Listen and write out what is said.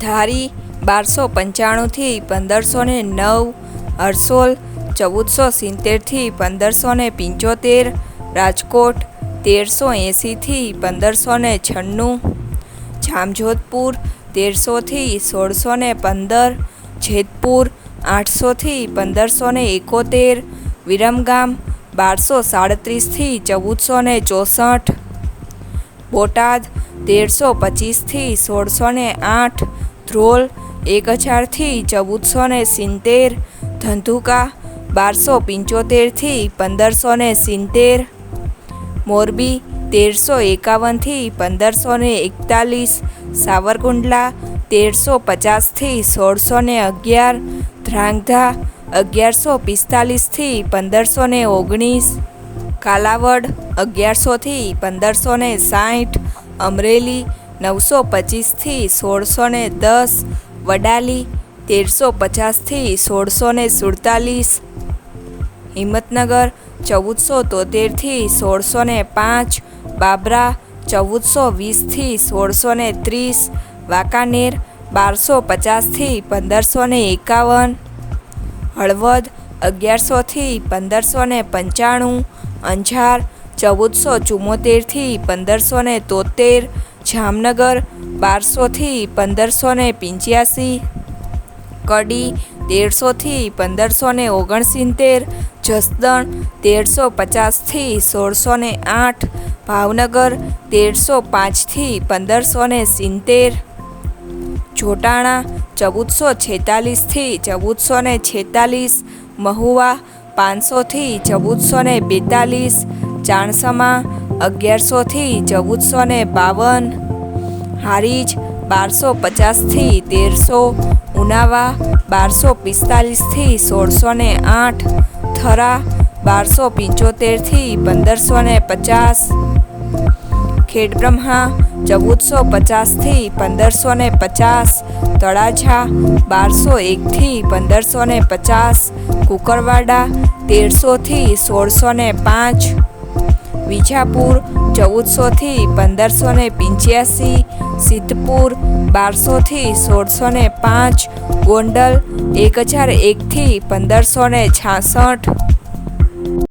ધારી બારસો પંચાણુંથી પંદરસો ને નવ હરસોલ ચૌદસો સિત્તેરથી પંદરસો ને પંચોતેર, રાજકોટ તેરસો એંસીથી પંદરસો ને છન્નું, જામજોધપુર તેરસોથી સોળસો ને પંદર, જેતપુર આઠસોથી પંદરસો ને એકોતેર, વિરમગામ બારસો સાડત્રીસથી ચૌદસો ને ચોસઠ બોટાદ, તેરસો પચીસથી સોળસો ને આઠ, ધ્રોલ એક હજારથી ચૌદસો ને સિત્તેર, ધંધુકા બારસો પંચોતેરથી પંદરસો ને સિત્તેર, મોરબી તેરસો એકાવનથી પંદરસો ને એકતાલીસ, સાવરકુંડલા તેરસો પચાસથી સોળસો ને અગિયાર ધ્રાંગધા અગિયારસો પિસ્તાલીસથી પંદરસો ને ઓગણીસ કાલાવડ અગિયારસોથી પંદરસો ને સાઠ, અમરેલી, નવસો પચીસથી સોળસો ને દસ, વડાલી, તેરસો પચાસથી સોળસો ને સુડતાલીસ, હિંમતનગર, ચૌદસો તોતેરથી સોળસો ને પાંચ, બાબરા, ચૌદસો વીસથી સોળસો ને ત્રીસ, વાંકાનેર, બારસો પચાસથી પંદરસો ને એકાવન, હળવદ અગિયારસોથી પંદરસો ને પંચાણું અંજાર, ચૌદસો ચુમ્મોતેરથી પંદરસો ને તોતેર, જામનગર બારસોથી પંદરસો ને પંચ્યાસી, કડી તેરસોથી પંદરસો ને ઓગણસિત્તેર, જસદણ, તેરસો પચાસથી સોળસો ને આઠ, ભાવનગર, તેરસો પાંચથી પંદરસો ને સિત્તેર જોટાણા ચૌદસો છેતાલીસથી ચૌદસો ને છેતાલીસ, મહુવા પાંચસોથી ચૌદસો ને બેતાલીસ, ચાણસમાં અગિયારસોથી ચૌદસો ને બાવન, હારીજ બારસો પચાસથી તેરસો, ઉનાવા બારસો પિસ્તાલીસથી સોળસો ને આઠ, થરા બારસો પંચોતેરથી પંદરસો ને પચાસ, ખેડબ્રહ્મા ચૌદસો પચાસથી પંદરસો ને પચાસ, તળાજા બારસો એકથી પંદરસો ને પચાસ કુકરવાડા તેરસોથી સોળસો ને પાંચ. વિજાપુર ચૌદસોથી પંદરસો ને પંચ્યાસી. સિદ્ધપુર બારસોથી સોળસો ને પાંચ. ગોંડલ એક હજાર એકથી પંદરસો ને છાસઠ.